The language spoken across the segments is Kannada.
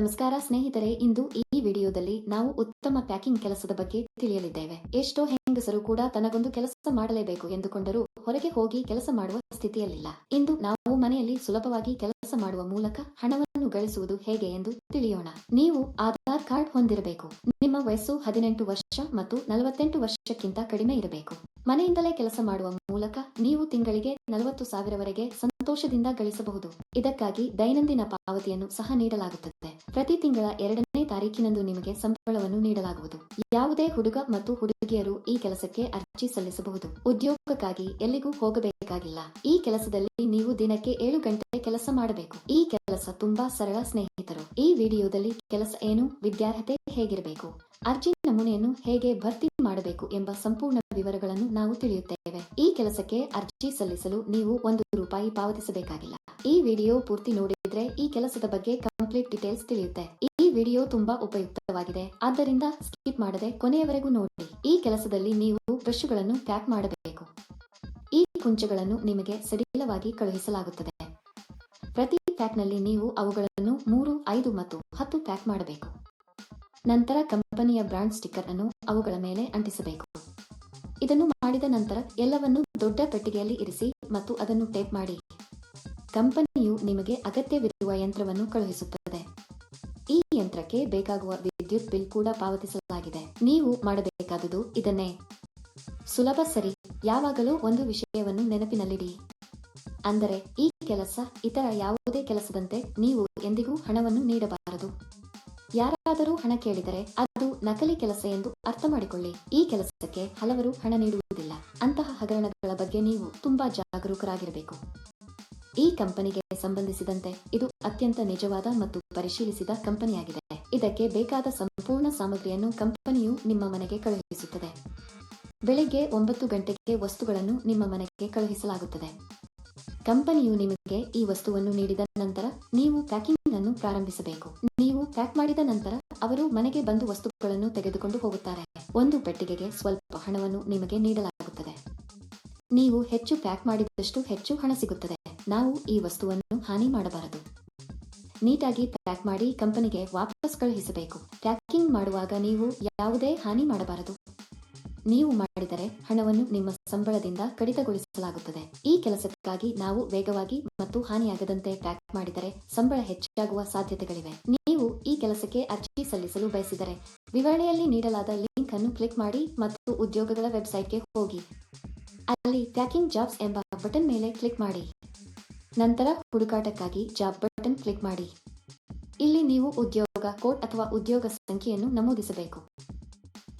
ನಮಸ್ಕಾರ ಸ್ನೇಹಿತರೆ, ಇಂದು ಈ ವಿಡಿಯೋದಲ್ಲಿ ನಾವು ಉತ್ತಮ ಪ್ಯಾಕಿಂಗ್ ಕೆಲಸದ ಬಗ್ಗೆ ತಿಳಿಯಲಿದ್ದೇವೆ. ಎಷ್ಟೋ ಹೆಂಗಸರು ಕೂಡ ತನಗೊಂದು ಕೆಲಸ ಮಾಡಲೇಬೇಕು ಎಂದುಕೊಂಡರೂ ಹೊರಗೆ ಹೋಗಿ ಕೆಲಸ ಮಾಡುವ ಸ್ಥಿತಿಯಲ್ಲಿಲ್ಲ. ಇಂದು ನಾವು ಮನೆಯಲ್ಲಿ ಸುಲಭವಾಗಿ ಕೆಲಸ ಮಾಡುವ ಮೂಲಕ ಹಣವನ್ನು ಗಳಿಸುವುದು ಹೇಗೆ ಎಂದು ತಿಳಿಯೋಣ. ನೀವು ಆಧಾರ್ ಕಾರ್ಡ್ ಹೊಂದಿರಬೇಕು. ನಿಮ್ಮ ವಯಸ್ಸು ಹದಿನೆಂಟು ವರ್ಷ ಮತ್ತು ನಲವತ್ತೆಂಟು ವರ್ಷಕ್ಕಿಂತ ಕಡಿಮೆ ಇರಬೇಕು. ಮನೆಯಿಂದಲೇ ಕೆಲಸ ಮಾಡುವ ಮೂಲಕ ನೀವು ತಿಂಗಳಿಗೆ ನಲವತ್ತು ಸಾವಿರವರೆಗೆ ಸಂತೋಷದಿಂದ ಗಳಿಸಬಹುದು. ಇದಕ್ಕಾಗಿ ದೈನಂದಿನ ಪಾವತಿಯನ್ನು ಸಹ ನೀಡಲಾಗುತ್ತದೆ. ಪ್ರತಿ ತಿಂಗಳ ಎರಡನೇ ತಾರೀಕಿನಂದು ನಿಮಗೆ ಸಂಬಳವನ್ನು ನೀಡಲಾಗುವುದು. ಯಾವುದೇ ಹುಡುಗ ಮತ್ತು ಹುಡುಗಿಯರು ಈ ಕೆಲಸಕ್ಕೆ ಅರ್ಜಿ ಸಲ್ಲಿಸಬಹುದು. ಉದ್ಯೋಗಕ್ಕಾಗಿ ಎಲ್ಲಿಗೂ ಹೋಗಬೇಕಾಗಿಲ್ಲ. ಈ ಕೆಲಸದಲ್ಲಿ ನೀವು ದಿನಕ್ಕೆ ಏಳು ಗಂಟೆ ಕೆಲಸ ಮಾಡಬೇಕು. ಈ ಕೆಲಸ ತುಂಬಾ ಸರಳ ಸ್ನೇಹಿತರು. ಈ ವಿಡಿಯೋದಲ್ಲಿ ಕೆಲಸ ಏನು, ವಿದ್ಯಾರ್ಹತೆ ಹೇಗಿರಬೇಕು? ಅರ್ಜಿ ನಮೂನೆಯನ್ನು ಹೇಗೆ ಭರ್ತಿ ಮಾಡಬೇಕು ಎಂಬ ಸಂಪೂರ್ಣ ವಿವರಗಳನ್ನು ನಾವು ತಿಳಿಯುತ್ತೇವೆ. ಈ ಕೆಲಸಕ್ಕೆ ಅರ್ಜಿ ಸಲ್ಲಿಸಲು ನೀವು ಒಂದು ರೂಪಾಯಿ ಪಾವತಿಸಬೇಕಾಗಿಲ್ಲ. ಈ ವಿಡಿಯೋ ಪೂರ್ತಿ ನೋಡಿದ್ರೆ ಈ ಕೆಲಸದ ಬಗ್ಗೆ ಕಂಪ್ಲೀಟ್ ಡೀಟೇಲ್ಸ್ ತಿಳಿಯುತ್ತೆ. ಈ ವಿಡಿಯೋ ತುಂಬಾ ಉಪಯುಕ್ತವಾಗಿದೆ. ಆದ್ದರಿಂದ ಸ್ಕಿಪ್ ಮಾಡದೆ ಕೊನೆಯವರೆಗೂ ನೋಡಿ. ಈ ಕೆಲಸದಲ್ಲಿ ನೀವು ಬ್ರಷ್ಗಳನ್ನು ಪ್ಯಾಕ್ ಮಾಡಬೇಕು. ಈ ಕುಂಚಗಳನ್ನು ನಿಮಗೆ ಸಡಿಲವಾಗಿ ಕಳುಹಿಸಲಾಗುತ್ತದೆ. ಪ್ರತಿ ಪ್ಯಾಕ್ನಲ್ಲಿ ನೀವು ಅವುಗಳನ್ನು ಮೂರು, ಐದು ಮತ್ತು ಹತ್ತು ಪ್ಯಾಕ್ ಮಾಡಬೇಕು. ನಂತರ ಕಂಪನಿಯ ಬ್ರಾಂಡ್ ಸ್ಟಿಕ್ಕರ್ ಅನ್ನು ಅವುಗಳ ಮೇಲೆ ಅಂಟಿಸಬೇಕು. ಇದನ್ನು ಮಾಡಿದ ನಂತರ ಎಲ್ಲವನ್ನು ದೊಡ್ಡ ಪೆಟ್ಟಿಗೆಯಲ್ಲಿ ಇರಿಸಿ ಮತ್ತು ಅದನ್ನು ಟೇಪ್ ಮಾಡಿ. ಕಂಪನಿಯು ನಿಮಗೆ ಅಗತ್ಯವಿರುವ ಯಂತ್ರವನ್ನು ಕಳುಹಿಸುತ್ತದೆ. ಈ ಯಂತ್ರಕ್ಕೆ ಬೇಕಾಗುವ ವಿದ್ಯುತ್ ಬಿಲ್ ಕೂಡ ಪಾವತಿಸಲಾಗಿದೆ. ನೀವು ಮಾಡಬೇಕಾದುದು ಇದನ್ನೇ. ಸುಲಭ ಸರಿ. ಯಾವಾಗಲೂ ಒಂದು ವಿಷಯವನ್ನು ನೆನಪಿನಲ್ಲಿಡಿ. ಅಂದರೆ ಈ ಕೆಲಸ ಇತರ ಯಾವುದೇ ಕೆಲಸದಂತೆ ನೀವು ಎಂದಿಗೂ ಹಣವನ್ನು ನೀಡಬಾರದು. ಯಾರಾದರೂ ಹಣ ಕೇಳಿದರೆ ಅದು ನಕಲಿ ಕೆಲಸ ಎಂದು ಅರ್ಥ ಮಾಡಿಕೊಳ್ಳಿ. ಈ ಕೆಲಸಕ್ಕೆ ಹಲವರು ಹಣ ನೀಡುವುದಿಲ್ಲ. ಅಂತಹ ಹಗರಣಗಳ ಬಗ್ಗೆ ನೀವು ತುಂಬಾ ಜಾಗರೂಕರಾಗಿರಬೇಕು. ಈ ಕಂಪನಿಗೆ ಸಂಬಂಧಿಸಿದಂತೆ ಇದು ಅತ್ಯಂತ ನಿಜವಾದ ಮತ್ತು ಪರಿಶೀಲಿಸಿದ ಕಂಪನಿಯಾಗಿದೆ. ಇದಕ್ಕೆ ಬೇಕಾದ ಸಂಪೂರ್ಣ ಸಾಮಗ್ರಿಯನ್ನು ಕಂಪನಿಯು ನಿಮ್ಮ ಮನೆಗೆ ಕಳುಹಿಸುತ್ತದೆ. ಬೆಳಿಗ್ಗೆ ಒಂಬತ್ತು ಗಂಟೆಗೆ ವಸ್ತುಗಳನ್ನು ನಿಮ್ಮ ಮನೆಗೆ ಕಳುಹಿಸಲಾಗುತ್ತದೆ. ಕಂಪನಿಯು ನಿಮಗೆ ಈ ವಸ್ತುವನ್ನು ನೀಡಿದ ನಂತರ ನೀವು ಪ್ಯಾಕಿಂಗ್ ಅನ್ನು ಪ್ರಾರಂಭಿಸಬೇಕು. ನೀವು ಪ್ಯಾಕ್ ಮಾಡಿದ ನಂತರ ಅವರು ಮನೆಗೆ ಬಂದು ವಸ್ತುಗಳನ್ನು ತೆಗೆದುಕೊಂಡು ಹೋಗುತ್ತಾರೆ. ಒಂದು ಪೆಟ್ಟಿಗೆಗೆ ಸ್ವಲ್ಪ ಹಣವನ್ನು ನಿಮಗೆ ನೀಡಲಾಗುತ್ತದೆ. ನೀವು ಹೆಚ್ಚು ಪ್ಯಾಕ್ ಮಾಡಿದಷ್ಟು ಹೆಚ್ಚು ಹಣ ಸಿಗುತ್ತದೆ. ನಾವು ಈ ವಸ್ತುವನ್ನು ಹಾನಿ ಮಾಡಬಾರದು. ನೀಟಾಗಿ ಪ್ಯಾಕ್ ಮಾಡಿ ಕಂಪನಿಗೆ ವಾಪಸ್ ಕಳುಹಿಸಬೇಕು. ಪ್ಯಾಕಿಂಗ್ ಮಾಡುವಾಗ ನೀವು ಯಾವುದೇ ಹಾನಿ ಮಾಡಬಾರದು. ನೀವು ಮಾಡಿದರೆ ಹಣವನ್ನು ನಿಮ್ಮ ಸಂಬಳದಿಂದ ಕಡಿತಗೊಳಿಸಲಾಗುತ್ತದೆ. ಈ ಕೆಲಸಕ್ಕಾಗಿ ನಾವು ವೇಗವಾಗಿ ಮತ್ತು ಹಾನಿಯಾಗದಂತೆ ಪ್ಯಾಕ್ ಮಾಡಿದರೆ ಸಂಬಳ ಹೆಚ್ಚಾಗುವ ಸಾಧ್ಯತೆಗಳಿವೆ. ನೀವು ಈ ಕೆಲಸಕ್ಕೆ ಅರ್ಜಿ ಸಲ್ಲಿಸಲು ಬಯಸಿದರೆ ವಿವರಣೆಯಲ್ಲಿ ನೀಡಲಾದ ಲಿಂಕ್ ಅನ್ನು ಕ್ಲಿಕ್ ಮಾಡಿ ಮತ್ತು ಉದ್ಯೋಗಗಳ ವೆಬ್ಸೈಟ್ಗೆ ಹೋಗಿ. ಅಲ್ಲಿ ಪ್ಯಾಕಿಂಗ್ ಜಾಬ್ಸ್ ಎಂಬ ಬಟನ್ ಮೇಲೆ ಕ್ಲಿಕ್ ಮಾಡಿ. ನಂತರ ಹುಡುಕಾಟಕ್ಕಾಗಿ ಜಾಬ್ ಬಟನ್ ಕ್ಲಿಕ್ ಮಾಡಿ. ಇಲ್ಲಿ ನೀವು ಉದ್ಯೋಗ ಕೋಡ್ ಅಥವಾ ಉದ್ಯೋಗ ಸಂಖ್ಯೆಯನ್ನು ನಮೂದಿಸಬೇಕು.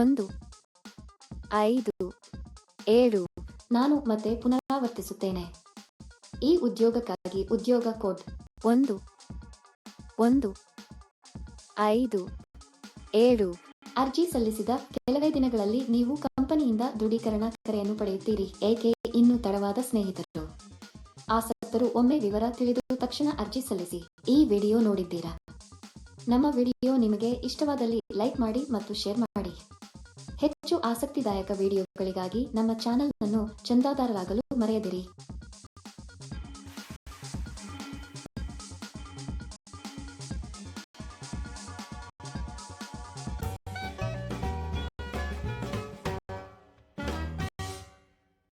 ಒಂದು, ಐದು, ಏಳು, ನಾನು ಮತ್ತೆ ಪುನರಾವರ್ತಿಸುತ್ತೇನೆ. ಈ ಉದ್ಯೋಗಕ್ಕಾಗಿ ಉದ್ಯೋಗ ಕೋಡ್, ಒಂದು ಒಂದು, ಐದು, ಏಳು, ಅರ್ಜಿ ಸಲ್ಲಿಸಿದ ಕೆಲವೇ ದಿನಗಳಲ್ಲಿ ನೀವು ಕಂಪನಿಯಿಂದ ದೃಢೀಕರಣ ಕರೆಯನ್ನು ಪಡೆಯುತ್ತೀರಿ, ಏಕೆ ಇನ್ನು ತಡವಾದ ಸ್ನೇಹಿತರು? ಆಸಕ್ತರು ಒಮ್ಮೆ ವಿವರ ತಿಳಿದು ತಕ್ಷಣ ಅರ್ಜಿ ಸಲ್ಲಿಸಿ, ಈ ವಿಡಿಯೋ ನೋಡಿದ್ದೀರಾ? ನಮ್ಮ ವಿಡಿಯೋ ನಿಮಗೆ ಇಷ್ಟವಾದಲ್ಲಿ ಲೈಕ್ ಮಾಡಿ ಮತ್ತು ಶೇರ್ ಮಾಡಿ. ಹೆಚ್ಚು ಆಸಕ್ತಿದಾಯಕ ವಿಡಿಯೋಗಳಿಗಾಗಿ ನಮ್ಮ ಚಾನೆಲ್ ಅನ್ನು ಚಂದಾದಾರರಾಗಲು ಮರೆಯದಿರಿ.